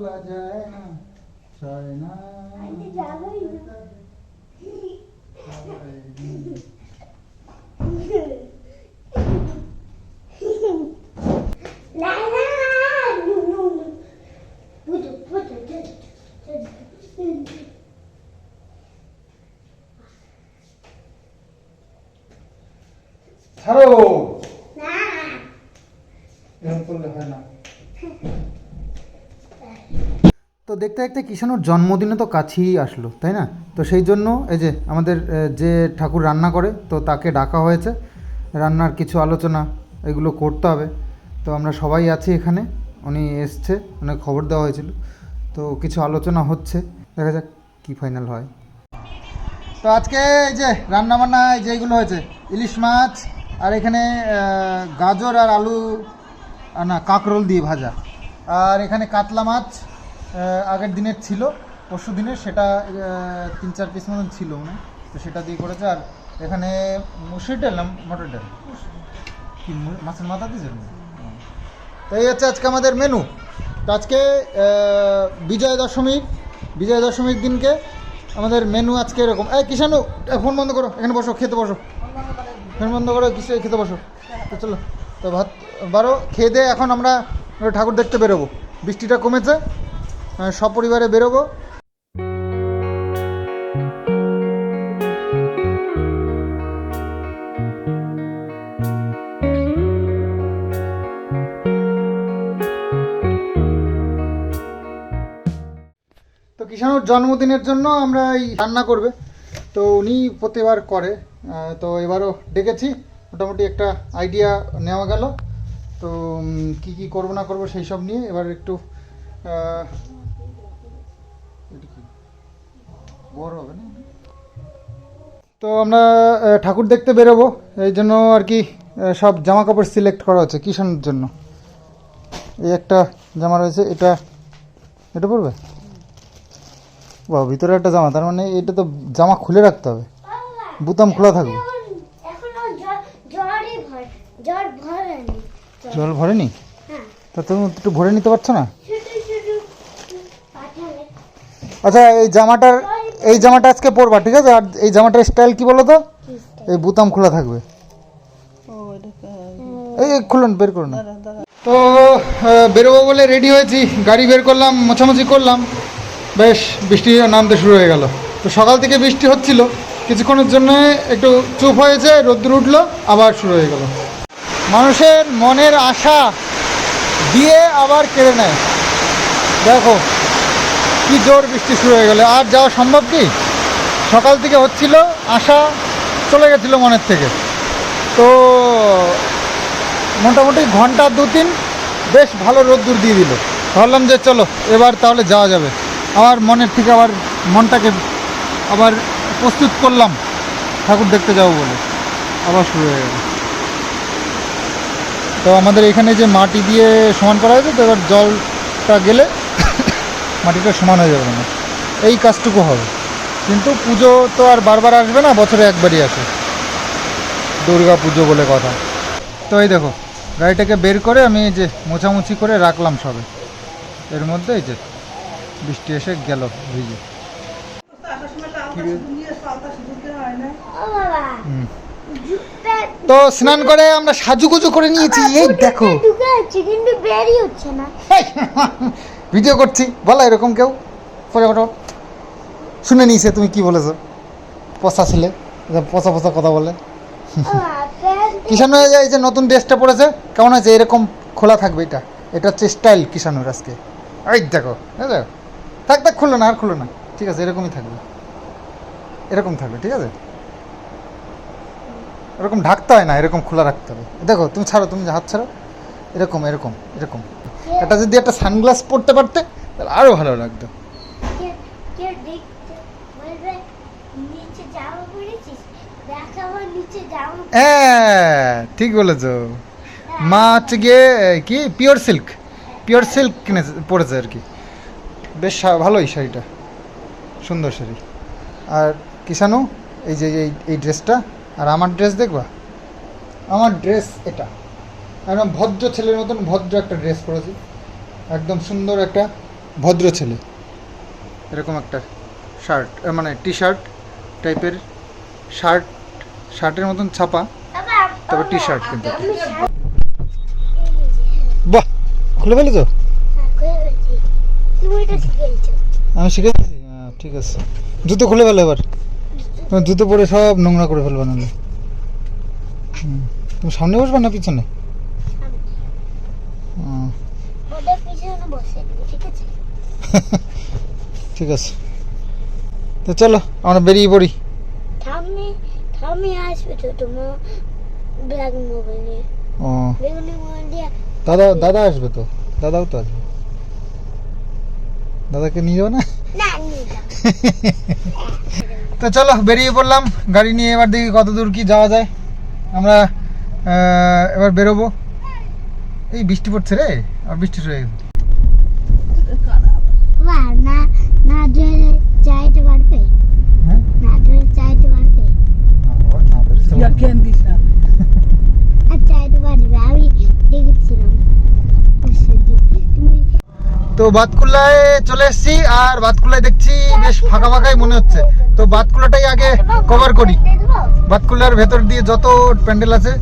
বলা যায় না চায় না আমি যাবোই না। না না নো নো নো তো দেখতে দেখতে কিষাণুর জন্মদিনে তো কাছেই আসলো, তাই না? তো সেই জন্য এই যে আমাদের যে ঠাকুর রান্না করে, তো তাকে ডাকা হয়েছে। রান্নার কিছু আলোচনা এগুলো করতে হবে। তো আমরা সবাই আছি এখানে, উনি এসছে মানে খবর দেওয়া হয়েছিল। তো কিছু আলোচনা হচ্ছে, দেখা যাক কী ফাইনাল হয়। তো আজকে এই যে রান্না বান্না যেগুলো হয়েছে, ইলিশ মাছ, আর এখানে গাজর আর আলু, না, কাঁকরোল দিয়ে ভাজা। আর এখানে কাতলা মাছ আগের দিনের ছিল, পরশু দিনের সেটা তিন চার পিস মতন ছিল মানে তো সেটা দিয়ে করেছে, আর এখানে মুসুর ডাল না মটর ডাল? কি মাছের মাথা দিয়েছে তো এই হচ্ছে আজকে আমাদের মেনু তো আজকে বিজয়া দশমী, বিজয়া দশমীর দিনকে আমাদের মেনু আজকে এরকম। এই কিষানু ফোন বন্ধ করো, এখানে বসো, খেতে বসো। ফোন বন্ধ করো কিসে খেতে বসো। তো চলো, তো ভাত বারো, খেয়ে দিয়ে এখন আমরা ঠাকুর দেখতে বেরোবো। বৃষ্টিটা কমেছে সপরিবারে বেরোবো। তো কিষাণুর জন্মদিনের জন্য আমরা এই রান্না করবে। তো উনি প্রতিবার করে। তো এবারও ডেকেছি। মোটামুটি একটা আইডিয়া নেওয়া গেল। তো কি কি করব না করব সেই সব নিয়ে এবার একটু আহ, এটা কি? বড় হবে না? তো আমরা ঠাকুর দেখতে বেরোবো। এই জন্য আর কি সব জামা কাপড় সিলেক্ট করা হচ্ছে কিষাণুর জন্য। এই একটা জামা রয়েছে এটা এটা পড়বে বাহ ভিতরে একটা জামা তার মানে এটা তো জামা খুলে রাখতে হবে। বুতাম খোলা থাকবে। জল ভরেনি? হ্যাঁ। তা তুমি একটু ভরে নিতে পারছ না? আচ্ছা এই জামাটার এই জামাটা আজকে পরবা ঠিক আছে? আর এই জামাটার স্টাইল কি বলো তো? এই বুতাম খোলা থাকবে। এই খুলুন বের করুন। তো বেরোবো বলে রেডি হয়েছি গাড়ি বের করলাম মোছামুছি করলাম। বেশ বৃষ্টি নামতে শুরু হয়ে গেল। তো সকাল থেকে বৃষ্টি হচ্ছিল কিছুক্ষণের জন্য একটু চুপ হয়েছে রোদ্দুর উঠল আবার শুরু হয়ে গেল। মানুষের মনের আশা দিয়ে আবার কেড়ে নেয়। দেখো কি জোর বৃষ্টি শুরু হয়ে গেল? আর যাওয়া সম্ভব কি? সকাল থেকে হচ্ছিল, আশা চলে গেছিল মনের থেকে। তো মোটামুটি ঘণ্টা দু তিন বেশ ভালো রোদ্দুর দিয়ে দিল। ভাবলাম যে চলো, এবার তাহলে যাওয়া যাবে। আবার মনের থেকে আবার মনটাকে আবার প্রস্তুত করলাম। ঠাকুর দেখতে যাব বলে। আবার শুরু হয়ে গেল। তো আমাদের এখানে যে মাটি দিয়ে সমান করা হয়েছে, তো এবার জলটা গেলে মাটিটা সমান হয়ে যাবে না। এই কাজটুকু হবে। কিন্তু পুজো তো আর বারবার আসবে না বছরে একবারই আসে। দুর্গা পুজো বলে কথা। তো এই দেখো গাড়িটাকে বের করে আমি যে মোছামুছি করে রাখলাম সবে। এর মধ্যে এই যে বৃষ্টি এসে গেল ভিজে। তো স্নান করে আমরা সাজুগুজু করে নিয়েছি এই দেখো। কিন্তু বেরই হচ্ছে না। ভিডিও করছি বলো এরকম কেউ? পরে ওঠো শুনে নিয়েছে তুমি কি বলেছ? পচা ছিলে পচা পচা কথা বলে। কিষানু এই যে- নতুন ড্রেসটা পরেছে কেমন আছে এরকম খোলা থাকবে এটা। এটা হচ্ছে স্টাইল কিষানুর আজকে। এই দেখো দেখো থাক থাক খুললো না আর খুললো না। ঠিক আছে এরকমই থাকবে। এরকম থাকবে ঠিক আছে? এরকম ঢাকতে হয় না এরকম খোলা রাখতে হবে। দেখো তুমি ছাড়ো তুমি হাত ছাড়ো। এরকম এরকম এরকম। এটা যদি একটা সানগ্লাস পরতে পারতে তাহলে আরও ভালো লাগতো। হ্যাঁ ঠিক বলেছ। মা হচ্ছে গিয়ে কি? পিওর সিল্ক পিওর সিল্ক কিনে পড়েছে আর কি। বেশ ভালোই শাড়িটা। সুন্দর শাড়ি। আর কিষানু এই যে এই ড্রেসটা আর আমার ড্রেস দেখবা? আমার ড্রেস এটা। একদম ভদ্র ছেলের মতন ভদ্র একটা ড্রেস পরেছি। একদম সুন্দর একটা ভদ্র ছেলে। এরকম একটা শার্ট মানে টি শার্ট টাইপের শার্ট শার্টের মতন ছাপা তবে কিন্তু। আমি শার্ট বাহ! খুলে ফেলে তো আমি শিখে হ্যাঁ, ঠিক আছে। জুতো খুলে ফেলো এবার। জুতো পরে সব নোংরা করে ফেলবে হুম। তুমি সামনে বসবে না পিছনে হুম, ওদের পিছনে বসে নেবে, ঠিক আছে ঠিক আছে। তো চলো আমরা বেরিয়ে পড়ি। ঠাম্মি ঠাম্মি আসবে তো তোমার ব্ল্যাক মোবাইল। নিয়ে ও। বেগুনি মোবাইল। দিয়ে দাদা দাদা আসবে তো? দাদাও তো আসবে। দাদাকে নিয়ে যাব না? তো চলো বেরিয়ে পড়লাম। গাড়ি নিয়ে এবার দেখি কত দূর কি যাওয়া যায়। আমরা এবার বেরোবো। এই বৃষ্টি পড়ছে রে আর বৃষ্টি শুরু হয়ে গেছে বাবা না হ্যাঁ? আর আমি দেখেছিলাম। তো বাতকুল্লায় চলে এসেছি আর বাতকুল্লায় দেখছি বেশ ফাঁকা ফাঁকাই মনে হচ্ছে। তো বাতকুল্লাটাই আগে কভার করি। বাতকুল্লার ভেতর দিয়ে যত প্যান্ডেল আছে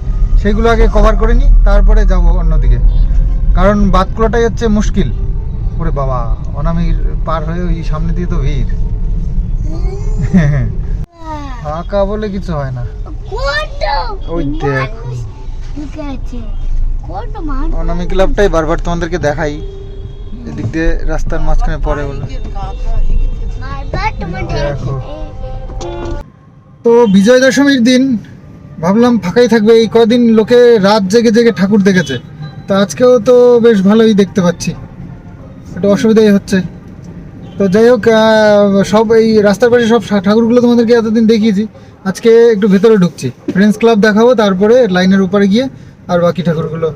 সেগুলো আগে কভার করে নিই তারপরে যাব অন্যদিকে। কারণ বাতকুলাটাই হচ্ছে মুশকিল। ওরে বাবা অনামির পার হয়ে ওই সামনে দিয়ে তো ভিড়। ফাঁকা বলে কিছু হয় না। ওই দেখো। অনামি ক্লাবটাই বারবার তোমাদেরকে দেখাই। এদিক দিয়ে রাস্তার মাঝখানে পড়ে বলে। দেখো। তো বিজয় দশমীর দিন ভাবলাম ফাঁকাই থাকবে। এই কদিন লোকে রাত জেগে জেগে ঠাকুর দেখেছে। তো আজকেও তো বেশ ভালোই দেখতে পাচ্ছি। একটু অসুবিধাই হচ্ছে। তো যাই হোক সব এই রাস্তার পাশে সব ঠাকুরগুলো তোমাদেরকে এতদিন দেখিয়েছি। আজকে একটু ভেতরে ঢুকছি। ফ্রেন্ডস ক্লাব দেখাবো তারপরে লাইনের উপরে গিয়ে আর বাকি ঠাকুরগুলো।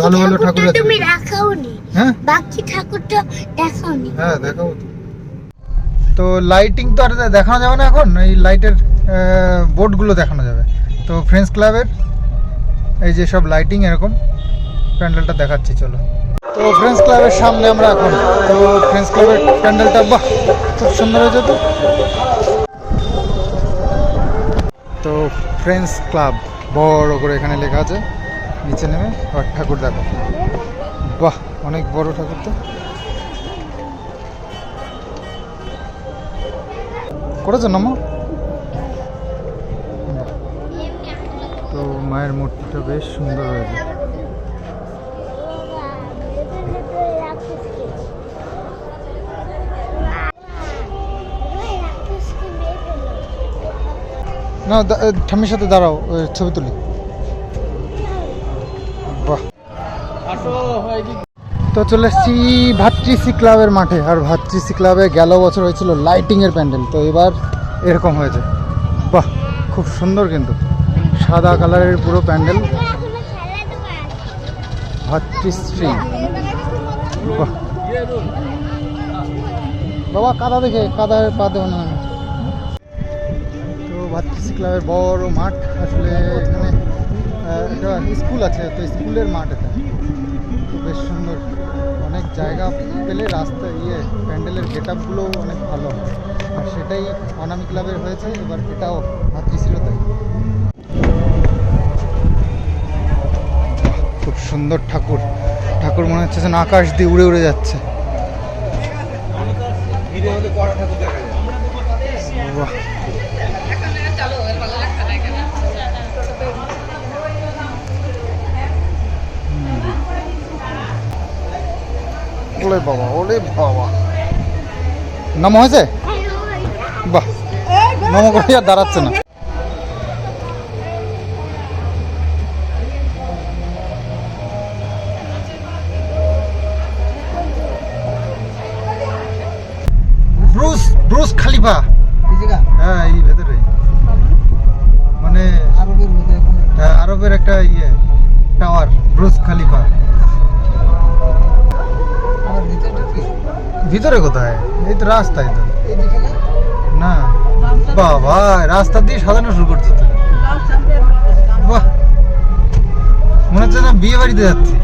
ভালো ভালো ঠাকুর আছে। তুমি রাখাওনি হ্যাঁ? বাকি ঠাকুরটা দেখাওনি। হ্যাঁ দেখাবো তো। তো লাইটিং তো আর দেখানো যাবে না এখন এই লাইটের বোর্ডগুলো দেখানো যাবে। তো ফ্রেন্ডস ক্লাবের এই যে সব লাইটিং এরকম প্যান্ডেলটা দেখাচ্ছি চলো। তো ফ্রেন্ডস ক্লাবের সামনে আমরা এখন। তো ফ্রেন্ডস ক্লাবের প্যান্ডেলটা বাহ, খুব সুন্দর হয়েছে তো। তো ফ্রেন্ডস ক্লাব বড় করে এখানে লেখা আছে। নিচে নেমে আর ঠাকুর দেখো। বাহ, অনেক বড় ঠাকুর তো। করেছ না মা? তো মায়ের মূর্তিটা বেশ সুন্দর হয়েছে। না ঠাম্মির সাথে দাঁড়াও ছবি তুলি। বাহ। তো চলে এসেছি ভাতৃশ্রী ক্লাবের মাঠে, আর ভাতৃশ্রী ক্লাবে গেল বছর হয়েছিল লাইটিংয়ের প্যান্ডেল, তো এবার এরকম হয়েছে। বাহ, খুব সুন্দর কিন্তু। সাদা কালারের পুরো প্যান্ডেল। ভাতৃশ্রী। বাহ। বাবা, কাদা দেখে কাদা পা দেবো না। ভাতৃশ্রী ক্লাবের বড় মাঠ আসলে এখানে একটা স্কুল আছে তো স্কুলের মাঠ এটা। তো বেশ সুন্দর। অনেক জায়গা পেলে রাস্তা ইয়ে প্যান্ডেলের গেট আপগুলো অনেক ভালো আর সেটাই অনামি ক্লাবের হয়েছে এবার এটাও ভাতৃশ্রীও তাই। খুব সুন্দর ঠাকুর। ঠাকুর মনে হচ্ছে যেন আকাশ দিয়ে উড়ে উড়ে যাচ্ছে। বাহ। ওলে বাবা ওলে বাবা। নাম হয়েছে? বাহ নম করে আর দাঁড়াচ্ছে না। ব্রুস ব্রুস খালিফা। হ্যাঁ এই ভেতরে। মানে হ্যাঁ, আরবের একটা ইয়ে টাওয়ার ব্রুস খালিফা। ভিতরে কোথায়? এই তো রাস্তায় তো। না? বাবা রাস্তা দিয়ে সাজানো শুরু করছে তো। বাহ। মনে হচ্ছে না বিয়ে বাড়িতে যাচ্ছে।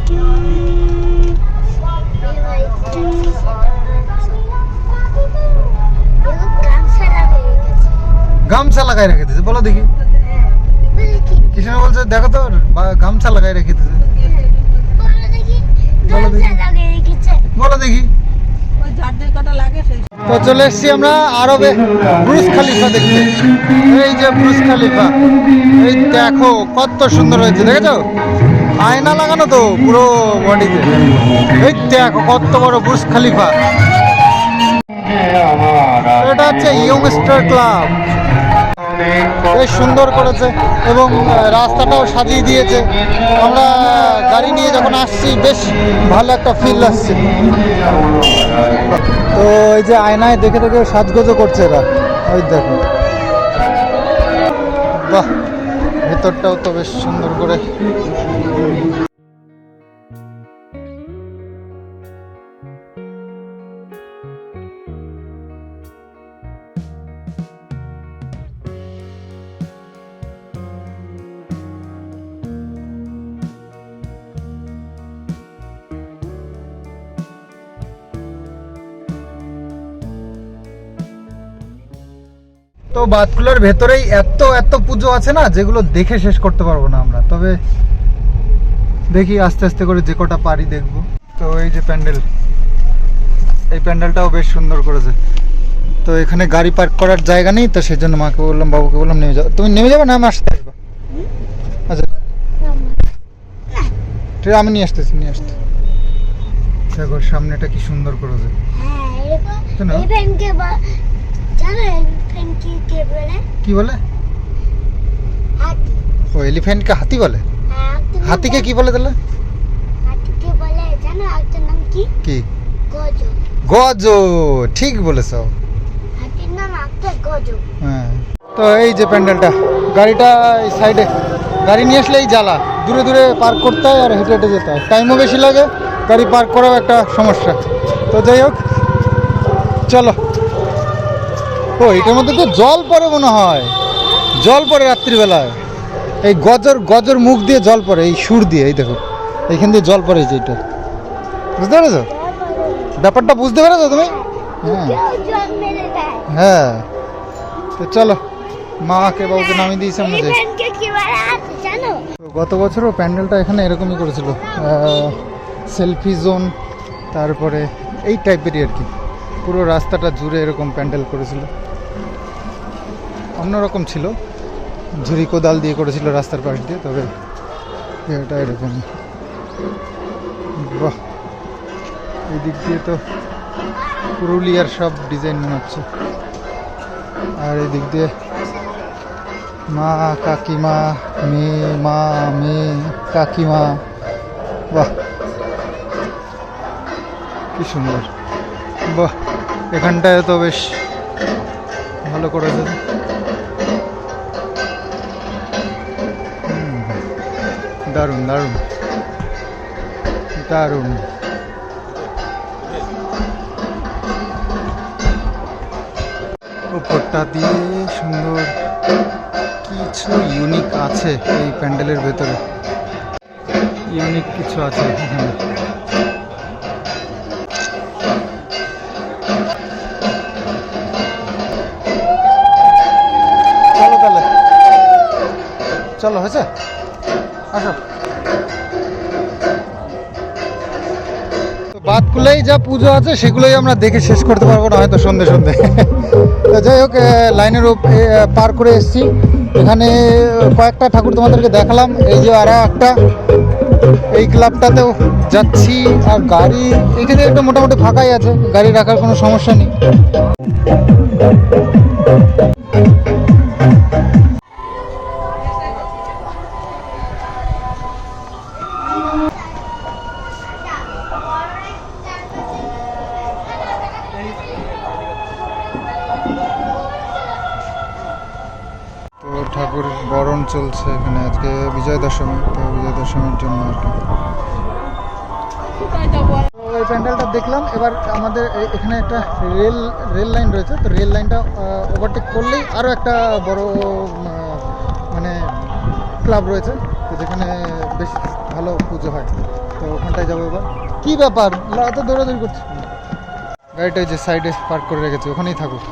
গামছা লাগাই রেখে দিছে বলো দেখি। কৃষ্ণ বলছে দেখো তো গামছা লাগাই রেখে দিছে বলো দেখি। বলো দেখি। তো চলে এসছি আমরা আরবে ব্রুজ খালিফা দেখতে। এই যে ব্রুজ খালিফা এই দেখো কত সুন্দর হয়েছে দেখেছ? আয়না লাগানো তো পুরো বডিতে। এই দেখো কত বড় ব্রুজ খালিফা। এটা হচ্ছে ইয়ং স্টার ক্লাব। বেশ সুন্দর করেছে এবং রাস্তাটাও সাজিয়ে দিয়েছে। আমরা গাড়ি নিয়ে যখন আসছি, বেশ ভালো একটা ফিল আসছে। তো এই যে আয়নায় দেখে দেখে সাজগোজও করছে এরা। ওই দেখো বাহ, ভেতরটাও তো বেশ সুন্দর করে। বাতকুলার ভেতরেই এত এত পুজো আছে না যেগুলো দেখে শেষ করতে পারব না আমরা। তবে দেখি আস্তে আস্তে করে যে কটা পারি দেখব। তো এই যে প্যান্ডেল। এই প্যান্ডেলটাও বেশ সুন্দর করেছে। তো এখানে গাড়ি পার্ক করার জায়গা নেই তো সেই জন্য মাকে বললাম বাবুকে বললাম নেমে যাও। তুমি নেমে যাবে না? আমি আসতে আসব। আচ্ছা। ঠিক আমি নিয়ে আসতেছি নিয়ে আসতে। দেখো সামনেটা কি সুন্দর করেছে। হ্যাঁ কে বলে? কি বলে? হাতি। ও এলিফ্যান্টকে হাতি বলে? হ্যাঁ, হাতিকে কি বলে তাহলে? হাতিকে বলে জানো নাম কি? কি? গজ গজ ঠিক বলেছ। হাতির নাম একটা গজ হ্যাঁ। তো এই যে প্যান্ডেলটা গাড়িটা এই সাইডে গাড়ি নিয়ে আসলে এই জ্বালা দূরে দূরে পার্ক করতে হয় আর হেঁটে হেঁটে যেতে হয়। টাইমও বেশি লাগে গাড়ি পার্ক করাও একটা সমস্যা। তো যাই হোক চলো। ও এটার মধ্যে তো জল পড়ে মনে হয়। জল পড়ে রাত্রিবেলায়। এই গজর গজর মুখ দিয়ে জল পড়ে, এই সুর দিয়ে, এই দেখো। এইখান দিয়ে জল পড়ে যে এটা। বুঝতে পেরেছ? ব্যাপারটা বুঝতে পেরেছ তুমি? হ্যাঁ। হ্যাঁ। তো চলো, মাকে বাবুকে নামিয়ে দিয়েছে তো গত বছরও প্যান্ডেলটা এখানে এরকমই করেছিল। সেলফি জোন, তারপরে এই টাইপেরই আর কি। পুরো রাস্তাটা জুড়ে এরকম প্যান্ডেল করেছিল। অন্যরকম ছিল। ঝুড়ি কোদাল দিয়ে করেছিল রাস্তার পাশ দিয়ে, তবে এটা এরকমই বাহ! এই দিক দিয়ে তো পুরুলিয়ার সব ডিজাইন মনে হচ্ছে। আর এই দিক দিয়ে মা, কাকিমা, মেয়ে, মা, মেয়ে, কাকিমা। বাহ! কি সুন্দর। বাহ! এখানটায় তো বেশ ভালো করেছে। দারুণ দারুণ। দারুণ। উপরটা দিয়ে সুন্দর। কিছু ইউনিক আছে এই প্যান্ডেলের ভেতরে। ইউনিক কিছু আছে এখানে। চলো, হয়েছে? আসো। বাদগুলোই যা পুজো আছে, সেগুলোই আমরা দেখে শেষ করতে পারব, না হয়তো সন্ধে সন্ধে। যাই হোক লাইনের পার করে এসেছি। এখানে কয়েকটা ঠাকুর তোমাদেরকে দেখালাম। এই যে আর একটা। এই ক্লাবটাতেও যাচ্ছি, আর গাড়ি, এখানে একটু মোটামুটি ফাঁকাই আছে। গাড়ি রাখার কোনো সমস্যা নেই। চলছে এখানে আজকে বিজয় দশমী তো বিজয় দশমীর জন্য আর কি। এই প্যান্ডেলটা দেখলাম, এবার আমাদের এখানে একটা রেল রেল লাইন রয়েছে, তো রেল লাইনটা ওভারটেক করলেই আরও একটা বড় মানে ক্লাব রয়েছে, তো যেখানে বেশ ভালো পুজো হয়। তো ওখানটায় যাব এবার। কী ব্যাপার? এত দৌড়াদৌড়ি করছে গাড়িটা যে সাইডে পার্ক করে রেখেছি, ওখানেই থাকুক।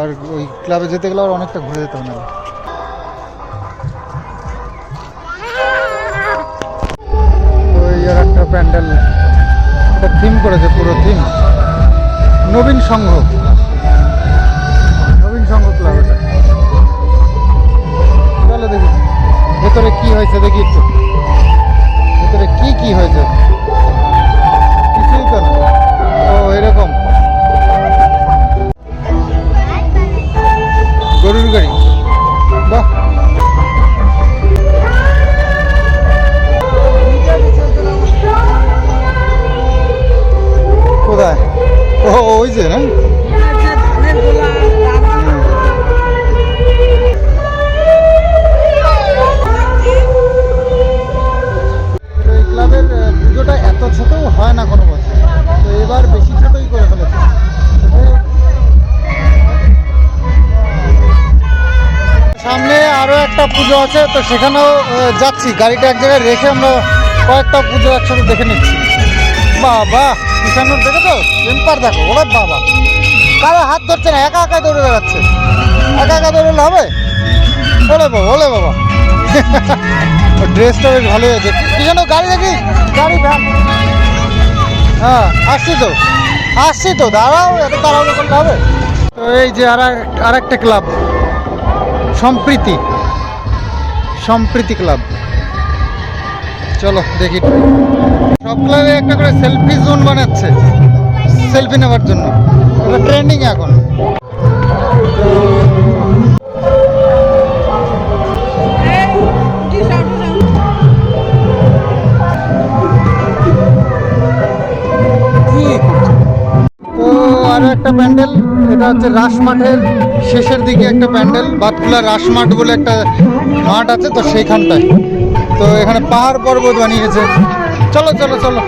আর ওই ক্লাবে যেতে গেলে আর অনেকটা ঘুরে যেতে হবে না প্যান্ডেল একটা থিম করেছে পুরো থিম নবীন সংঘ নবীন সংঘ ক্লাব এটা। চলো দেখি। ভেতরে কি হয়েছে দেখি একটু। সামনে আরও একটা পুজো আছে, তো সেখানেও যাচ্ছি। গাড়িটা এক জায়গায় রেখে আমরা কয়েকটা পুজো একসাথে দেখে নিচ্ছি। বাবা কিষানুর দেখে তো টেম্পার দেখো, ওরা বাবা। কারও হাত ধরছে না, একা একা দৌড়ে বেড়াচ্ছে। একা একা দৌড়লে হবে? ওলে বাবা ওলে বাবা। ড্রেসটা বেশ ভালোই আছে কি যেন গাড়ি দেখি? গাড়ি ভ্যান হ্যাঁ আসছি তো। আসছি তো, দাঁড়াও, এত তাড়াহুড়ো করলে হবে? তো এই যে আর আর একটা ক্লাব, সম্প্রীতি। সম্প্রীতি ক্লাব। চলো, দেখি। সব ক্লাবে একটা করে সেলফি জোন বানাচ্ছে। সেলফি নেওয়ার জন্য। ট্রেন্ডিং এখন। একটা প্যান্ডেল। এটা হচ্ছে রাস মাঠের শেষের দিকে একটা প্যান্ডেল। বাতকুলা রাস মাঠ বলে একটা মাঠ আছে তো সেইখানটায়। তো এখানে পাহাড় পর্বত বানিয়েছে। চলো চলো চলো।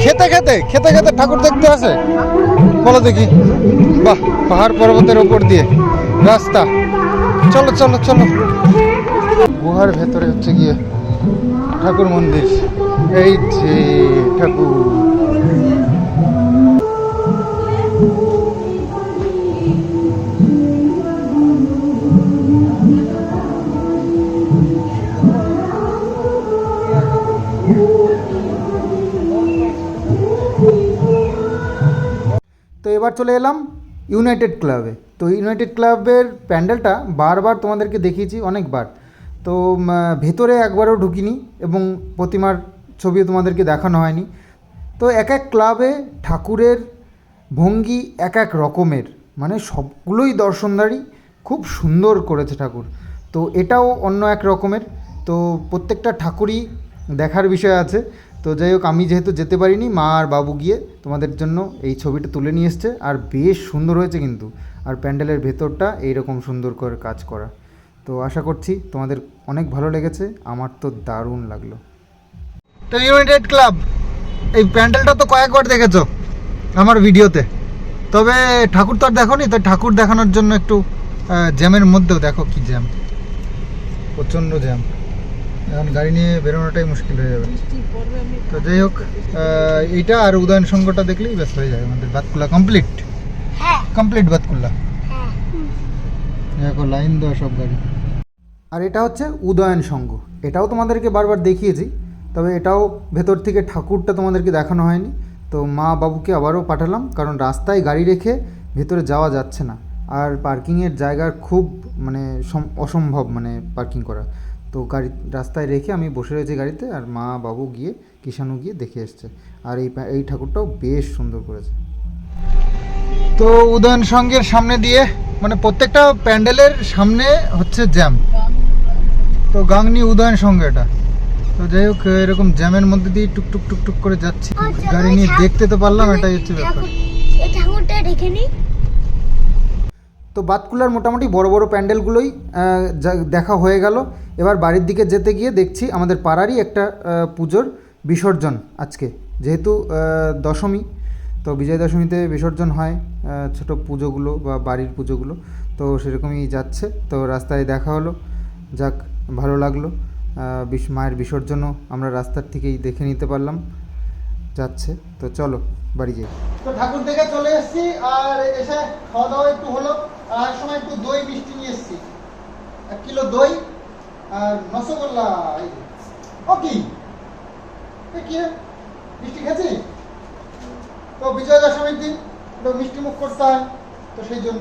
খেতে খেতে খেতে খেতে ঠাকুর দেখতে আসে? বলো দেখি। বাহ, পাহাড় পর্বতের ওপর দিয়ে। রাস্তা। চলো চলো চলো। গুহার ভেতরে হচ্ছে গিয়ে ঠাকুর মন্দির। এই যে ঠাকুর। এবার চলে এলাম ইউনাইটেড ক্লাবে তো ইউনাইটেড ক্লাবের প্যান্ডেলটা বারবার তোমাদেরকে দেখিয়েছি অনেকবার। তো ভেতরে একবারও ঢুকিনি এবং প্রতিমার ছবিও তোমাদেরকে দেখানো হয়নি। তো এক এক ক্লাবে ঠাকুরের ভঙ্গি এক এক রকমের। মানে সবগুলোই দর্শনদারি খুব সুন্দর করেছে ঠাকুর। তো এটাও অন্য এক রকমের। তো প্রত্যেকটা ঠাকুরই দেখার বিষয় আছে। তো যাই হোক, আমি যেহেতু যেতে পারিনি, মা আর বাবু গিয়ে তোমাদের জন্য এই ছবিটা তুলে নিয়ে এসছে। আর বেশ সুন্দর হয়েছে কিন্তু। আর প্যান্ডেলের ভেতরটা এইরকম সুন্দর করে কাজ করা। তো আশা করছি তোমাদের অনেক ভালো লেগেছে। আমার তো দারুণ লাগল। তো ইউনাইটেড ক্লাব এই প্যান্ডেলটা তো কয়েকবার দেখেছ আমার ভিডিওতে। তবে ঠাকুর তো আর দেখো নি তো ঠাকুর দেখানোর জন্য একটু জ্যামের মধ্যেও দেখো কি জ্যাম। প্রচণ্ড জ্যাম। এখন গাড়ি নিয়ে বেরোনোটাই মুশকিল হয়ে যাবে। বৃষ্টি পড়বে আমি তো যাই হোক এইটা আর উদয়ন সঙ্গটা দেখলেই ব্যস্ত হয়ে যায় আমাদের বাতকুল্লা কমপ্লিট হ্যাঁ। কমপ্লিট বাতকুল্লা হ্যাঁ। দেখো লাইন দেওয়া সব গাড়ি। আর এটা হচ্ছে উদয়ন সংঘ এটাও তোমাদেরকে বারবার দেখিয়েছি তবে এটাও ভেতর থেকে ঠাকুরটা তোমাদেরকে দেখানো হয়নি। তো মা বাবুকে আবারও পাঠালাম কারণ রাস্তায় গাড়ি রেখে ভেতরে যাওয়া যাচ্ছে না। আর পার্কিংয়ের জায়গার খুব মানে সম- অসম্ভব মানে পার্কিং করা। তো গাড়ি রাস্তায় রেখে আমি বসে রয়েছি গাড়িতে আর মা বাবু গিয়ে কিষাণু গিয়ে দেখে এসছে। আর এই এই ঠাকুরটাও বেশ সুন্দর করেছে। তো উদয়ন সঙ্গের সামনে দিয়ে মানে প্রত্যেকটা প্যান্ডেলের সামনে হচ্ছে জ্যাম। তো গাংনি উদয়ন সঙ্গে এটা। তো যাই হোক এরকম জ্যামের মধ্যে দিয়ে টুক টুক টুক টুক করে যাচ্ছি। গাড়ি নিয়ে দেখতে তো পারলাম এটাই হচ্ছে ব্যাপার। ঠাকুরটা দেখে নি। তো বাতকুলার মোটামুটি বড় বড় প্যান্ডেলগুলোই দেখা হয়ে গেল। এবার বাড়ির দিকে যেতে গিয়ে দেখছি আমাদের পাড়ারই একটা পুজোর বিসর্জন আজকে। যেহেতু দশমী, তো বিজয় দশমীতে বিসর্জন হয় ছোট পুজোগুলো বা বাড়ির পুজোগুলো। তো সেরকমই যাচ্ছে। তো রাস্তায় দেখা হলো, যাক, ভালো লাগল। মায়ের বিসর্জনও আমরা রাস্তার থেকেই দেখে নিতে পারলাম, যাচ্ছে। তো চলো, বাড়ি যাই। তো ঠাকুর দেখে চলে এসেছি, আর এসে খাওয়া দাওয়া একটু হলো। আর সময় একটু দই মিষ্টি নিয়ে এসেছি। এক কিলো দই আর রসগোল্লা ও কি? কি মিষ্টি খেয়েছি তো বিজয় দশমীর দিন একটু মিষ্টি মুখ করতে তো সেই জন্য।